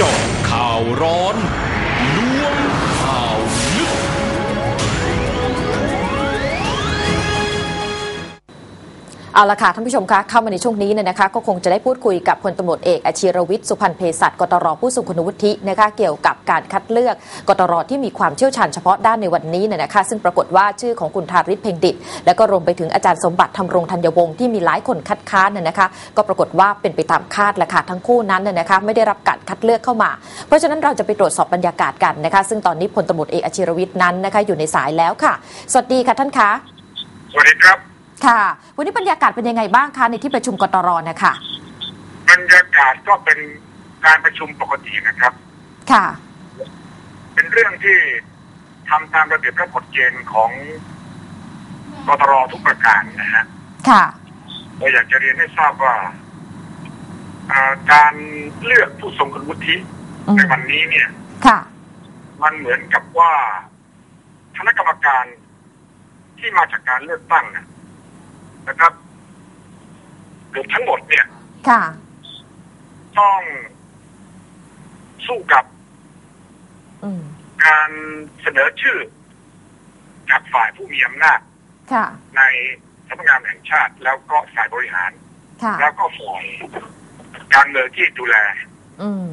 จาะข่าวร้อน เอาละค่ะท่านผู้ชมคะเข้ามาในช่วงนี้เนี่ยนะคะ ก็คงจะได้พูดคุยกับพลตำรวจเอกอาชีรวิทย์สุพรรณเภสัชกตรผู้ทรงคุณวุฒินะคะเกี่ยวกับการคัดเลือกกตรที่มีความเชี่ยวชาญเฉพาะด้านในวันนี้เนี่ยนะคะ ซึ่งปรากฏว่าชื่อของคุณธาริศเพ่งดิต และก็รวมไปถึงอาจารย์สมบัติธรรมรงธัญวงศ์ที่มีหลายคนคัดค้านเนี่ยนะคะ ก็ปรากฏว่าเป็นไปตามคาดแหละค่ะทั้งคู่นั้นเนี่ยนะคะไม่ได้รับการคัดเลือกเข้ามา เพราะฉะนั้นเราจะไปตรวจสอบบรรยากาศกันนะคะ ซึ่งตอนนี้พลตำรวจเอกอาชีรวิทย์นั้นนะคะอยู่ในสายแล้วค่ะ สวัสดีค่ะท่านคะสวัสดีครับ ค่ะ วันนี้บรรยากาศเป็นยังไงบ้างคะในที่ประชุมกตรนะคะบรรยากาศก็เป็นการประชุมปกตินะครับ ค่ะ เป็นเรื่องที่ทำตามระเบียบและกฎเกณฑ์ของกตรทุกประการนะฮะ ค่ะเราอยากจะเรียนให้ทราบว่าอ่าการเลือกผู้ทรงคุณวุฒิอืมในวันนี้เนี่ย ค่ะ มันเหมือนกับว่าคณะกรรมการที่มาจากการเลือกตั้งนะ นะครับเกือบทั้งหมดเนี่ย ค่ะ ต้องสู้กับอืมการเสนอชื่อ จากฝ่ายผู้มีอำนาจค่ะในสำนักงานแห่งชาติ แล้วก็ฝ่ายบริหารค่ะแล้วก็ฝ่ายการเมืองที่ดูแลอืม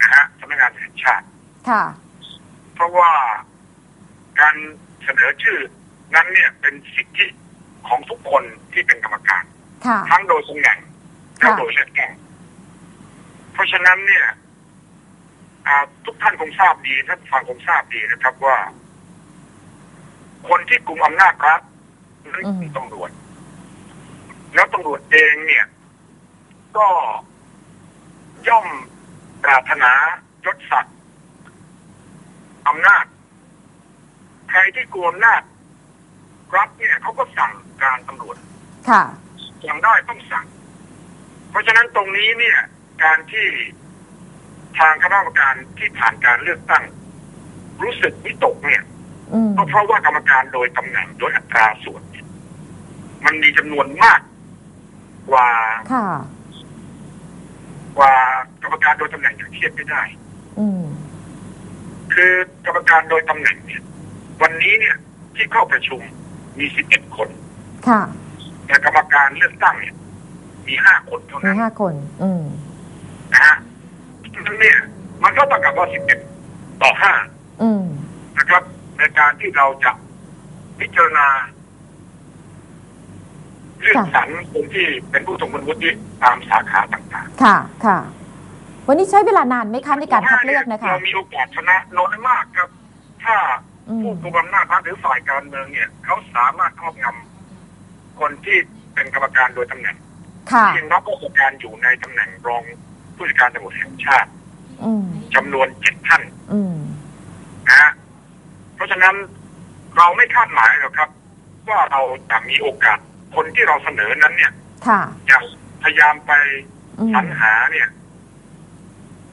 นะฮะสำนักงานแห่งชาติค่ะเพราะว่าการเสนอชื่อนั้นเนี่ยเป็นสิทธิ ของทุกคนที่เป็นกรรมการ ค่ะ ทั้งโดยตำแหน่งและค่ะโดยเลือกตั้งเพราะฉะนั้นเนี่ยอ่าทุกท่านคงทราบดีท่านฟังคงทราบดีนะครับว่า คนที่กลุ่มอำนาจรัฐนั่นคือตำรวจ แล้วตำรวจเองเนี่ย ก็ย่อมปรารถนายศศักดิ์อำนาจ ใครที่กลัวอำนาจ รัฐเนี่ยเขาก็สั่งการตำรวจค่ะสั่งได้ต้องสั่ง เพราะฉะนั้นตรงนี้เนี่ย การที่ทางคณะกรรมการที่ผ่านการเลือกตั้ง รู้สึกวิตกเนี่ยอืมก็เพราะว่ากรรมการโดยตำแหน่งโดยอัตราส่วนเนี่ยมันมีจำนวนมากกว่าค่ะกว่ากรรมการโดยตำแหน่งอย่างเทียบไม่ได้อืมคือกรรมการโดยตำแหน่งเนี่ยวันนี้เนี่ยที่เข้าประชุม มี11คนค่ะแต่กรรมการเลือกตั้งเนี่ยมี5คนเท่ามีนั้นห้าคน อืม นะฮะนั่นเนี่ย มันก็ต้องกับว่า11ต่ออืม5นะครับ ในการที่เราจะพิจารณาเลือกสรรคนที่เป็นผู้ทรงคุณวุฒิตามสาขาต่างค่ะ ค่ะ วันนี้ใช้เวลานานไหมๆคะในการคัดเลือกนะคะ เรามีโอกาสชนะน้อยมากครับ ถ้าอืม ผู้กุมอำนาจพรรคหรือฝ่ายการเมืองเนี่ยเขาสามารถครอบงำคนที่เป็นกรรมการโดยตำแหน่งค่ะที่รับราชการอยู่ในตำแหน่งรองผู้จัดการตำรวจแห่งชาติอืมจำนวนเจ็ดท่านอืมนะฮะเพราะฉะนั้นเราไม่คาดหมายหรอกครับ ว่าเราจะมีโอกาสคนที่เราเสนอนั้นเนี่ยค่ะจะพยายามไปอืมสรรหาเนี่ย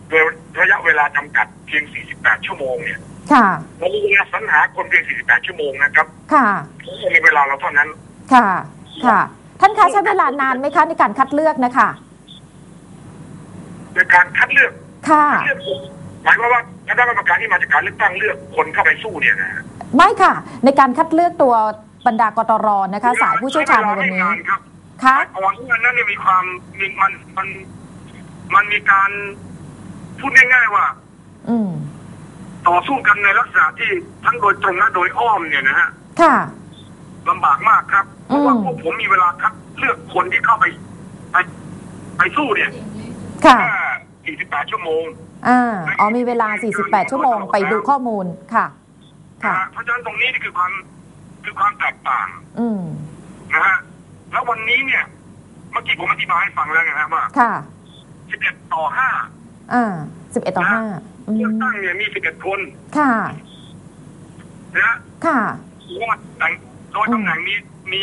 โดยระยะเวลาจำกัดเพียง 48 ชั่วโมงเนี่ย ค่ะเรามีเวลาสรรหาคนเพียง 48 ชั่วโมงนะครับค่ะเพราะในเวลาเราเท่านั้น ค่ะ ค่ะ ท่านคะใช้เวลานานไหมคะในการคัดเลือกนะคะโดยการคัดเลือกค่ะเลือกคนหมายความว่าคณะกรรมการที่มาจากการเลือกตั้งเลือกคนเข้าไปสู้เนี่ยนะฮะไม่ค่ะ ในการคัดเลือกตัวบรรดากตรนะคะ สายผู้เชี่ยวชาญในวันนี้ใช้เวลาไม่าครับคะก่อนที่นั้นเนี่ยมีความมีมันมันมันมีการพูดง่ายๆว่า อืม ต่อสู้กันในลักษณะที่ทั้งโดยตรงและโดยอ้อมเนี่ยนะฮะค่ะลำบากมากครับ เพราะว่าอืมพวกผมมีเวลาคัดเลือกคนที่เข้าไปไปไปสู้เนี่ยค่ะแค่48 ชั่วโมงอ่าอ๋อมีเวลา 48 ชั่วโมงไปดูข้อมูลค่ะนะค่ะฮะเพราะฉะนั้นตรงนี้นี่คือความคือความแตกต่าง อืมนะฮะแล้ววันนี้เนี่ย เมื่อกี้ผมอธิบายให้ฟังแล้วไงฮะว่า ค่ะ 11 ต่อ5อ่า11 ต่อ5อื เลือกมตั้งเนี่ยมี11คนค่ะนะฮะค่ะเพราะว่าแต่งโดยตำแหน่งมีมี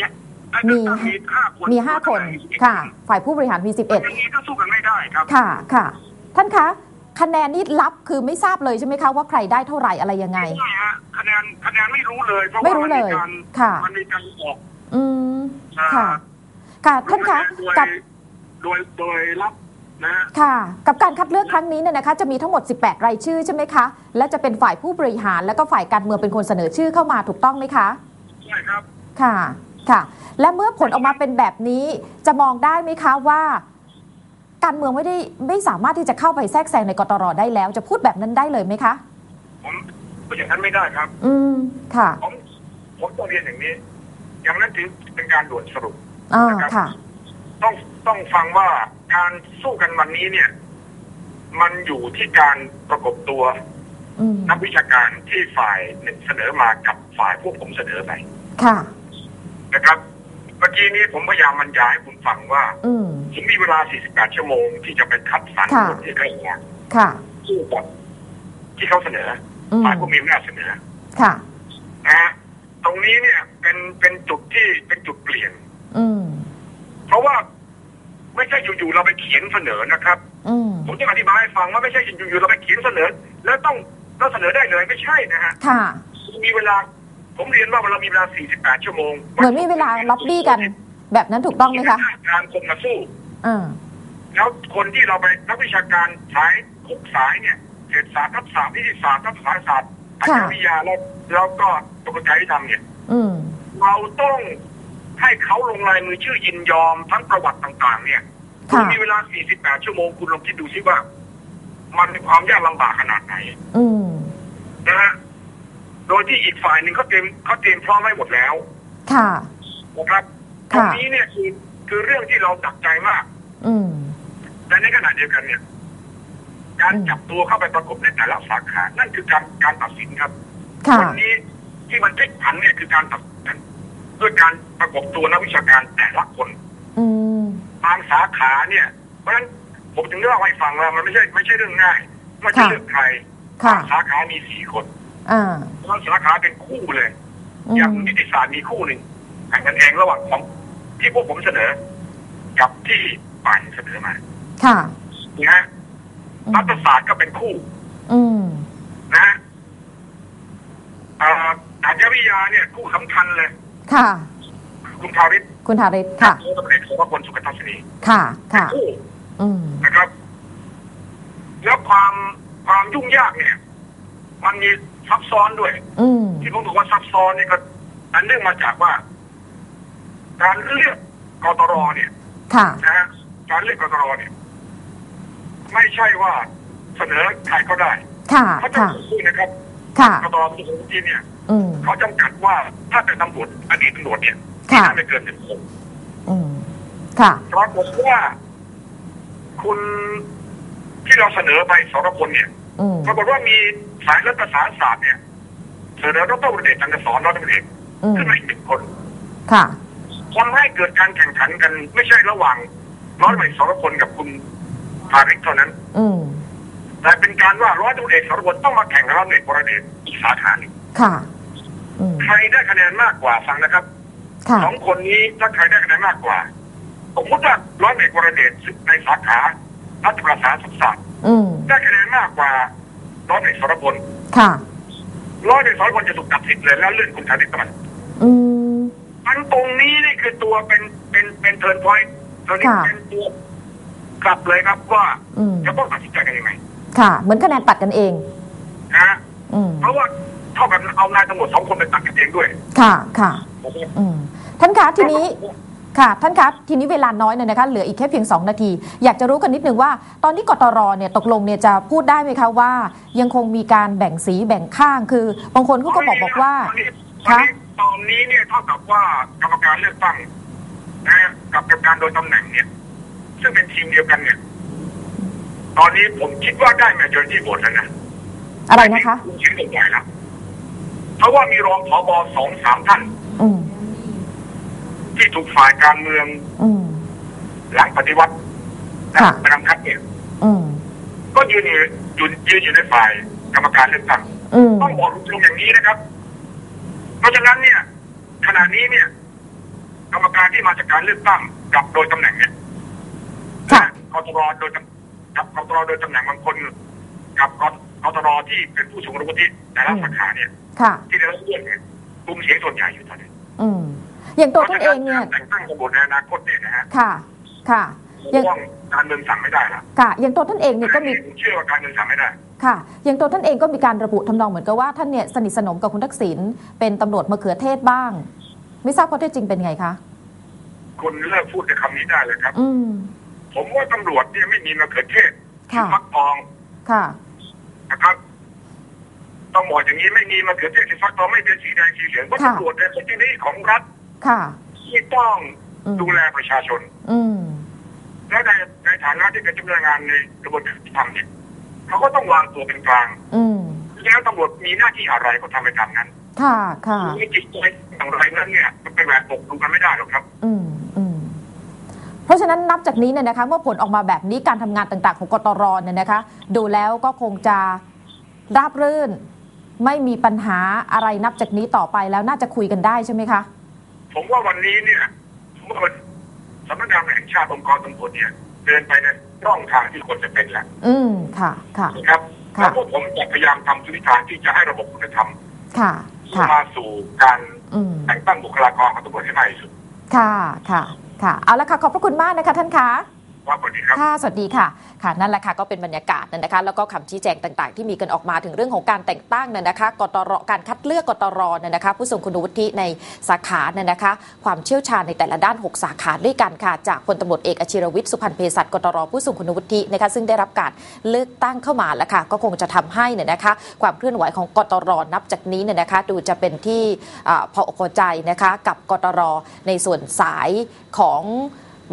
ไอ้มีเลือกตั้งมีห้าคนมี5คนค่ะ ฝ่ายผู้บริหารมีอย่างนี้ก็สู้กันไม่ได้ครับ11ค่ะค่ะ ท่านคะคะแนนนี่ลับคือไม่ทราบเลยใช่ไหมคะว่าใครได้เท่าไหร่อะไรยังไงไม่ฮะคะแนนคะแนนไม่รู้เลยเพราะไม่ว่ารู้มันเลมียการค่ะมันมีการออกอืมอ่าค่ะ ค่ะท่านคะโดยกับโดยโดยรับ นะฮะค่ะ กับการคัดเลือกครั้งนี้เนี่ยนะคะจะมีทั้งหมด 18 รายชื่อใช่ไหมคะ และจะเป็นฝ่ายผู้บริหารแล้วก็ฝ่ายการเมืองเป็นคนเสนอชื่อเข้ามาถูกต้องไหมคะ ใช่ครับ ค่ะ ค่ะ และเมื่อผลออกมาเป็นแบบนี้จะมองได้ไหมคะว่า การเมืองไม่ได้ไม่สามารถที่จะเข้าไปแทรกแซงในกตรได้แล้ว จะพูดแบบนั้นได้เลยไหมคะ ผมพูดอย่างนั้นไม่ได้ครับ อืม ค่ะ ผมผมต้องเรียนอย่างนี้ อย่างนั้นถือเป็นการด่วนสรุปอ่านะครับค่ะ ต้องต้องฟังว่า การสู้กันวันนี้เนี่ย มันอยู่ที่การประกบตัวอืมนักวิชาการที่ฝ่ายหนึ่งเสนอมากับฝ่ายพวกผมเสนอไปค่ะนะครับเมื่อกี้นี้ผมพยายามบรรยายให้คุณฟังว่าอืมผมมีเวลา 48 ชั่วโมงที่จะไปคัดสรรค่ะคนที่ใกล้เคียงค่ะสู้กับที่เขาเสนออือมฝ่ายผู้มีอำนาจเสนอ ค่ะนะฮะตรงนี้เนี่ยเป็นเป็นจุดที่เป็นจุดเปลี่ยนอืมเพราะว่า ไม่ใช่อยู่ๆเราไปเขียนเสนอนะครับอืมผมจะอธิบายให้ฟังว่าไม่ใช่อยู่ๆเราไปเขียนเสนอ แล้วต้องเราเสนอได้เลยไม่ใช่นะฮะค่ะมีเวลา ผมเรียนว่าเรามีเวลา 48 ชั่วโมงเหมือนมีเวลาล็อบบี้กัน แบบนั้นถูกต้องไหมคะการคนมาสู้อ่าแล้วคนที่เราไปนักวิชาการสายทุกสายเนี่ยเศรษฐศาสตร์ทัพศาสตร์นิติศาสตร์ทัพศาสตร์ศาสตร์อาจารย์วิทยาแล้วแล้วก็กระบวนการยุติธรรมเนี่ยอืมเราต้อง ให้เขาลงลายมือชื่อยินยอมทั้งประวัติต่าง ๆ เนี่ยคุค่ะณมีเวลา 48 ชั่วโมงคุณลองคิดดูซิว่า มันมีความยากลำบากขนาดไหนอืมนะฮะโดยที่อีกฝ่ายหนึ่งเขาเตรียมเขาเตรียมพร้อมไว้หมดแล้ว ค่ะนะครับตรค่ะงนี้เนี่ยคือคือเรื่องที่เราตักใจมาก อืมแต่ในขณะเดียวกันเนี่ย การอืมจับตัวเข้าไปประกบในแต่ละสาขา นั่นคือการการตัดสินครับค่ะวันนี้ที่มันพลิกผันเนี่ยคือการตัดสิน ด้วยการประกบตัวนักวิชาการแต่ละคนอืมบางสาขาเนี่ย เพราะฉะนั้นผมถึงเล่าให้ฟังว่ามันไม่ใช่ไม่ใช่เรื่องง่ายไมันจะค่ะเลือกใครค่ะบางสาขามีสี่คนอ่าบางสาขาเป็นคู่เลย อือย่างมนิติศาสตร์มีคู่หนึ่งแข่งกันเองระหว่างของที่พวกผมเสนอ กับที่ฝ่ายเสนอมาค่ะ นะฮะอืมรัฐศาสตร์ก็เป็นคู่ อืม นะฮะเอ่ออาชญาวิทยาเนี่ยคู่สำคัญเลย ค่ะ คุณทาริศคุณธาริศค่ะและตำรวจโทรพลสุขทัศนีค่ะเป็นค่ะคู่อืม นะครับ แล้วความความยุ่งยากเนี่ย มันมีซับซ้อนด้วย อืม ที่ผมบอกว่าซับซ้อนนี่ก็ อันเนื่องมาจากว่า การเลือกกตรเนี่ย ค่ะ นะฮะการเลือกกตรเนี่ย ไม่ใช่ว่าเสนอใครก็ได้ค่ะ เขาจะค่ะ คุยนะครับค่ะ กตรที่ผมที่เนี่ย อืมเขาจำกัดว่าถ้าเป็นตำรวจอดีตตำรวจเนี่ยค่ะห้ามไม่เกินหนึ่งคนอืมค่ะ ปรากฏว่า คุณที่เราเสนอไปสรพลเนี่ยอืมปรากฏว่ามีสายรัฐศาสตร์ศาสตร์เนี่ย เสนอดรวรเดชจันทร์สอนรัฐมนตรีอืมขึ้นมาอีกหนึ่งคน ค่ะ ทำให้เกิดการแข่งขันกันไม่ใช่ระหว่างร้อยตำรวจเอกสรพลกับคุณพาริกเท่านั้น อืมแต่เป็นการว่าร้อยตำรวจเอกสรพลต้องมาแข่งกับร้อยตำรวจเอกวรเดชอีกสาขาหนึ่ง ค่ะอืมใครได้คะแนนมากกว่าฟังนะครับค่ะสองคนนี้ถ้าใครได้คะแนนมากกว่า สมมติว่าร้อยตำรวจเอกวรเดชในสาขารัฐประศาสนศาสตร์อืมได้คะแนนมากกว่าร้อยตำรวจเอกสรพลค่ะ ร้อยตำรวจเอกสรพลจะถูกตัดสิทธิ์เลยแล้วเลื่อนคุณชาลิตมันอืมอันตรงนี้นี่คือตัวเป็นเป็นเป็นเทิร์นพอยต์ตัวนี้ค่ะ เป็นตัวกลับเลยครับว่าอืมจะต้องตัดสินใจกันยังไงค่ะ เหมือนคะแนนตัดกันเอง นะฮะ อืม เพราะว่า เท่ากับเอานายตำรวจสองคนไปตัดกันเองด้วย ค่ะค่ะอืมท่านคะทีนี้ค่ะ ท่านคะทีนี้เวลาน้อยเนี่ยนะคะเหลืออีกแค่เพียง 2 นาที อยากจะรู้กันนิดนึงว่า ตอนนี้กตรเนี่ยตกลงเนี่ยจะพูดได้ไหมคะว่า ยังคงมีการแบ่งสีแบ่งข้างคือบางคนเขาก็บอกบอกว่าตอนนี้คะตอนนี้เนี่ยเท่ากับว่ากรรมการเลือกตั้งนะฮะกับกรรมการโดยตำแหน่งเนี่ย ซึ่งเป็นทีมเดียวกันเนี่ย ตอนนี้ผมคิดว่าได้ majority vote แล้วนะอะไรนะคะณเสียงส่วนใหญ่แล้ว เพราะว่ามีรองผบสองสามท่านอืมที่ถูกฝ่ายการเมืองอืมหลังปฏิวัติค่ะไปนำคัดเนี่ยอืมก็ยืนอยู่ยืนยืนอยู่ในฝ่ายกรรมการเลือกตั้งอืมต้องบอกตรงๆอย่างนี้นะครับ เพราะฉะนั้นเนี่ย ขณะนี้เนี่ย กรรมการที่มาจากการเลือกตั้งกับโดยตำแหน่งเนี่ยค่ะกตรโดยตำกับกตรโดยตำแหน่งบางคน กับก กตรที่เป็นผู้สูงอายุที่แต่ละสาขาเนี่ยค่ะที่ได้รับเลือกเนี่ยกลุ่มเสียงส่วนใหญ่อยู่ตอนนี้อืมอย่างตัวท่านเองเนี่ยแต่งตั้งตำรวจในอนาคตเนี่ยนะฮะค่ะ ค่ะเพราะว่าการเมืองสั่งไม่ได้ละค่ะ อย่างตัวท่านเองเนี่ยก็มีผมเชื่อว่าการเมืองสั่งไม่ได้ค่ะ อย่างตัวท่านเองก็มีการระบุทำนองเหมือนกับว่าท่านเนี่ยสนิทสนมกับคุณทักษิณเป็นตำรวจมะเขือเทศบ้าง ไม่ทราบข้อเท็จจริงเป็นไงคะคนเลิกพูดในคำนี้ได้เลยครับ อืมผมว่าตำรวจเนี่ยไม่มีมะเขือเทศค่ะฟักทองค่ะ นะครับต้องบอกอย่างนี้ไม่มีมะเขือเทศที่ฟักทองไม่เป็นสีแดงสีเหลืองเพราะค่ะตำรวจเนี่ยเป็นที่นี้ของรัฐค่ะ ที่ต้องอืมดูแลประชาชน อืมและในในฐานะที่เป็นเจ้าพนักงานในกระบวนการยุติธรรมเนี่ยเขาก็ต้องวางตัวเป็นกลาง อืมแล้วตำรวจมีหน้าที่อะไรก็ทำไปตามนั้น ค่ะ ค่ะมีจิตใจอย่างไรนั้นเนี่ยมันเป็นแบบปกดูกันไม่ได้หรอกครับ อืมอืมเพ ราะฉะนั้นนับจากนี้เนี่ยนะคะเมื่อผลออกมาแบบนี้การทำงานต่างๆ ของกตรเนี่ยนะคะดูแล้วก็คงจะราบรื่น ไม่มีปัญหาอะไรนับจากนี้ต่อไปแล้วน่าจะคุยกันได้ใช่ไหมคะ ผมว่าวันนี้เนี่ยผมว่าสำนักงานแห่งชาติองค์กรตำรวจเนี่ยเดินไปในร่องทางที่ควรจะเป็นแหละอืมค่ะค่ะนะครับค่ะแล้วพวกผมจะพยายามทำทุกวิธีที่จะให้ระบบคุณธรรมค่ะค่ะมาสู่การอืมแต่งตั้งบุคลากรของตำรวจให้มากที่สุดค่ะค่ะ ค่ะ เอาละค่ะ ขอบพระคุณมากนะคะท่านคะ สวัสดีครับ ค่ะ สวัสดีค่ะ ค่ะ นั่นแหละค่ะ ก็เป็นบรรยากาศนะคะ แล้วก็คำชี้แจงต่างๆ ที่มีกันออกมาถึงเรื่องของการแต่งตั้งเนี่ยนะคะ กตร การคัดเลือกกตรเนี่ยนะคะ ผู้ทรงคุณวุฒิในสาขาเนี่ยนะคะ ความเชี่ยวชาญในแต่ละด้าน 6 สาขาด้วยกันค่ะ จากพลตำรวจเอกอชิรวิทย์ สุพรรณเภสัชกตร ผู้ทรงคุณวุฒินะคะ ซึ่งได้รับการเลือกตั้งเข้ามาแล้วค่ะ ก็คงจะทำให้เนี่ยนะคะ ความเคลื่อนไหวของกตร นับจากนี้เนี่ยนะคะ ดูจะเป็นที่พออกพอใจนะคะ กับกตร ในส่วนสายของ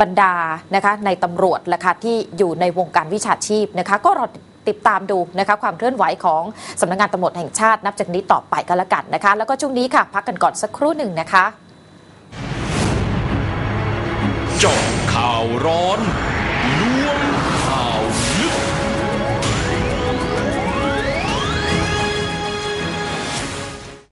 บรรดานะคะในตำรวจนะคะที่อยู่ในวงการวิชาชีพนะคะก็รอติดตามดูนะคะความเคลื่อนไหวของสำนักงานตำรวจแห่งชาตินับจากนี้ต่อไปก็แล้วกันนะคะ แล้วก็ช่วงนี้ค่ะ พักกันก่อนสักครู่หนึ่งนะคะจบข่าวร้อน